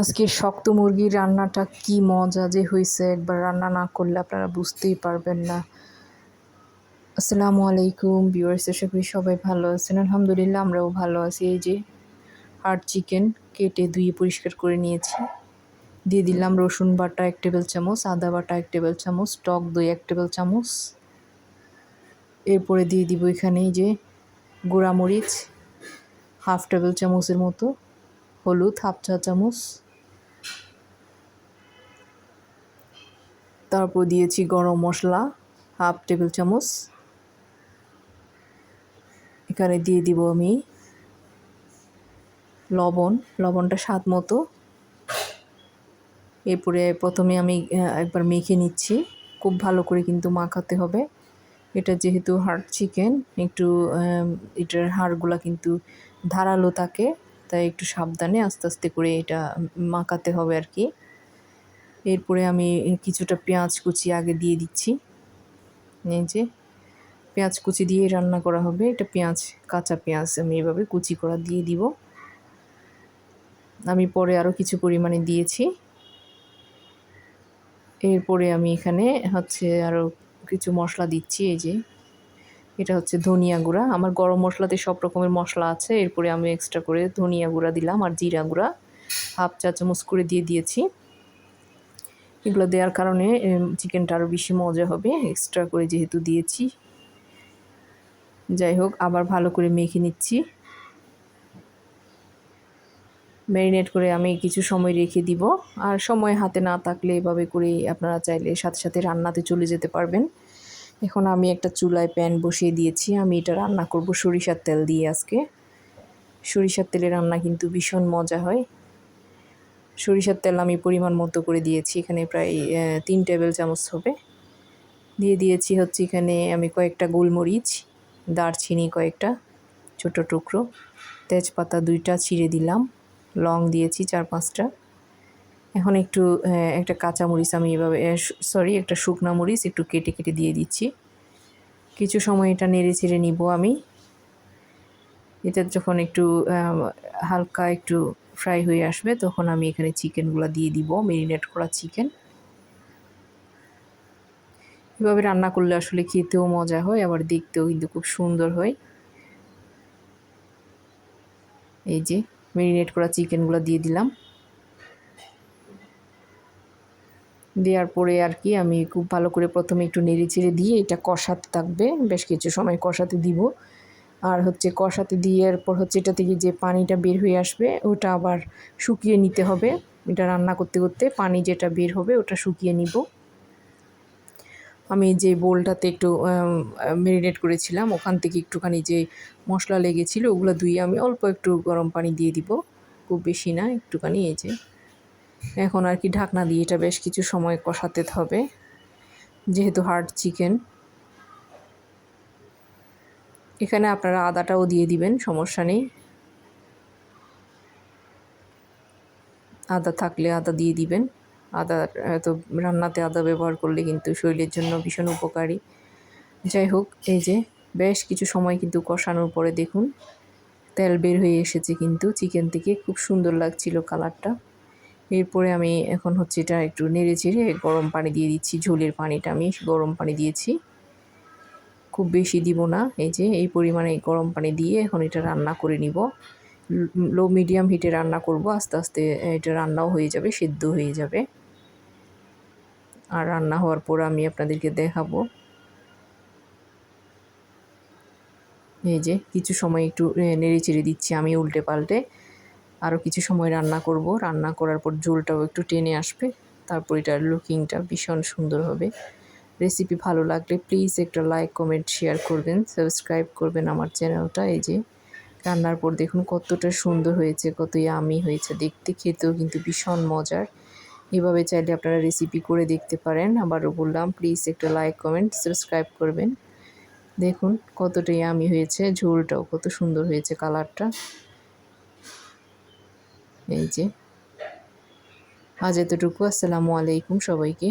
আজকে শক্ত মুরগির রান্নাটা কি মজা যে হয়েছে একবার রান্না না করলে আপনারা বুঝতেই পারবেন না। আসসালামু আলাইকুম ভিউয়ার্স আশা করি সবাই ভালো আছেন। আলহামদুলিল্লাহ, আমরাও ভালো আছি। এই যে হার্ড চিকেন কেটে ধুয়ে পরিষ্কার করে নিয়েছি। দিয়ে দিলাম রসুন বাটা এক টেবিল চামচ, আদা বাটা এক টেবিল চামচ, টক দই এক টেবিল চামচ। এরপরে দিয়ে দিব এখানে এই যে গুঁড়ামরিচ, হাফ টেবিল চামচের মতো, হলুদ, হাফ চা চামচ। তারপর দিয়েছি গরম মশলা, হাফ টেবিল চামচ। এখানে দিয়ে দিব আমি লবণ, লবণটা স্বাদ মতো। এরপরে প্রথমে আমি একবার মেখে নিচ্ছি। খুব ভালো করে কিন্তু মাখাতে হবে। এটা যেহেতু হাড় চিকেন, একটু এটার হাড়গুলা কিন্তু ধারালো থাকে, তাই একটু সাবধানে আস্তে আস্তে করে এটা মাখাতে হবে আর কি। এরপরে আমি কিছুটা পেঁয়াজ কুচি আগে দিয়ে দিচ্ছি। এই যে, পেঁয়াজ কুচি দিয়ে রান্না করা হবে। এটা পেঁয়াজ, কাঁচা পেঁয়াজ আমি এভাবে কুচি করা দিয়ে দিব। আমি পরে আরও কিছু পরিমাণে দিয়েছি। এরপরে আমি এখানে হচ্ছে আরও কিছু মশলা দিচ্ছি। এই যে, এটা হচ্ছে ধনিয়া গুঁড়া। আমার গরম মশলাতে সব রকমের মশলা আছে। এরপরে আমি এক্সট্রা করে ধনিয়া গুঁড়া দিলাম আর জিরা গুঁড়া। হাফ চা চামচ করে দিয়ে দিয়েছি। এগুলো দেওয়ার কারণে চিকেনটা আরও বেশি মজা হবে। এক্সট্রা করে যেহেতু দিয়েছি। যাই হোক, আবার ভালো করে মেখে নিচ্ছি। ম্যারিনেট করে আমি কিছু সময় রেখে দিব। আর সময় হাতে না থাকলে এভাবে করে আপনারা চাইলে সাথে সাথে রান্নাতে চলে যেতে পারবেন। এখন আমি একটা চুলায় প্যান বসিয়ে দিয়েছি। আমি এটা রান্না করব সরিষার তেল দিয়ে আজকে। সরিষার তেলে রান্না কিন্তু ভীষণ মজা হয়। সরিষার তেল আমি পরিমাণ মতো করে দিয়েছি। এখানে প্রায় তিন টেবিল চামচ হবে। দিয়ে দিয়েছি হচ্ছে এখানে আমি কয়েকটা গোলমরিচ, দারচিনি কয়েকটা, ছোট টুকরো, তেজপাতা দুইটা ছিঁড়ে দিলাম, লং দিয়েছি চার পাঁচটা। এখন একটু একটা কাঁচা মরিচ আমি এভাবে সরি একটা শুকনা মরিচ একটু কেটে কেটে দিয়ে দিচ্ছি। কিছু সময় এটা নেড়ে ছেড়ে নিব আমি। এটা যখন একটু হালকা একটু ফ্রাই হয়ে আসবে, তখন আমি এখানে চিকেনগুলো দিয়ে দিব মেরিনেট করা চিকেন। এভাবে রান্না করলে আসলে খেতেও মজা হয়, আবার দেখতেও কিন্তু খুব সুন্দর হয়। এই যে মেরিনেট করা চিকেনগুলো দিয়ে দিলাম। দেওয়ার পরে আর কি, আমি খুব ভালো করে প্রথমে একটু নেড়ে চেড়ে দিয়ে এটা কষাতে থাকবে। বেশ কিছু সময় কষাতে দিব। আর হচ্ছে কষাতে দিয়ে এরপর হচ্ছে এটা থেকে যে পানিটা বের হয়ে আসবে, ওটা আবার শুকিয়ে নিতে হবে। এটা রান্না করতে করতে পানি যেটা বের হবে ওটা শুকিয়ে নিব। আমি যে বোলটাতে একটু ম্যারিনেট করেছিলাম, ওখান থেকে একটুখানি যে মশলা লেগেছিল ওগুলো ধুয়ে আমি অল্প একটু গরম পানি দিয়ে দিব। খুব বেশি না, একটুখানি এই যে। এখন আর কি ঢাকনা দিয়ে এটা বেশ কিছু সময় কষাতে হবে। যেহেতু হার্ড চিকেন এখানে আপনারা আদাটাও দিয়ে দিবেন, সমস্যা নেই। আদা থাকলে আদা দিয়ে দিবেন। আদা তো রান্নাতে আদা ব্যবহার করলে কিন্তু শরীরের জন্য ভীষণ উপকারী। যাই হোক, এই যে বেশ কিছু সময় কিন্তু কষানোর পরে দেখুন, তেল বের হয়ে এসেছে কিন্তু চিকেন থেকে। খুব সুন্দর লাগছিল কালারটা। এরপরে আমি এখন হচ্ছে এটা একটু নেড়ে চেড়ে গরম পানি দিয়ে দিচ্ছি, ঝোলের পানিটা আমি গরম পানি দিয়েছি। খুব বেশি দিব না। এই যে, এই পরিমাণে গরম পানি দিয়ে এখন এটা রান্না করে নিব। লো, মিডিয়াম হিটে রান্না করব। আস্তে আস্তে এটা রান্নাও হয়ে যাবে, সেদ্ধ হয়ে যাবে। আর রান্না হওয়ার পর আমি আপনাদেরকে দেখাবো। এই যে, কিছু সময় একটু নেড়ে চেড়ে দিচ্ছি আমি উল্টে পাল্টে। আরও কিছু সময় রান্না করব। রান্না করার পর ঝোলটাও একটু টেনে আসবে। তারপর এটার লুকিংটা ভীষণ সুন্দর হবে। রেসিপি ভালো লাগলে প্লিজ একটা লাইক কমেন্ট শেয়ার করবেন সাবস্ক্রাইব করবেন আমার চ্যানেলটা এই যে রান্নার পর দেখুন কতটা সুন্দর হয়েছে, কত আমি হয়েছে। দেখতে খেতেও কিন্তু ভীষণ মজার। এভাবে চাইলে আপনারা রেসিপি করে দেখতে পারেন। আবারও বললাম প্লিজ একটা লাইক কমেন্ট সাবস্ক্রাইব করবেন। দেখুন কতটাই আমি হয়েছে, ঝোলটাও কত সুন্দর হয়েছে কালারটা এই যে। আজ এতটুকু, আসসালামু আলাইকুম সবাইকে।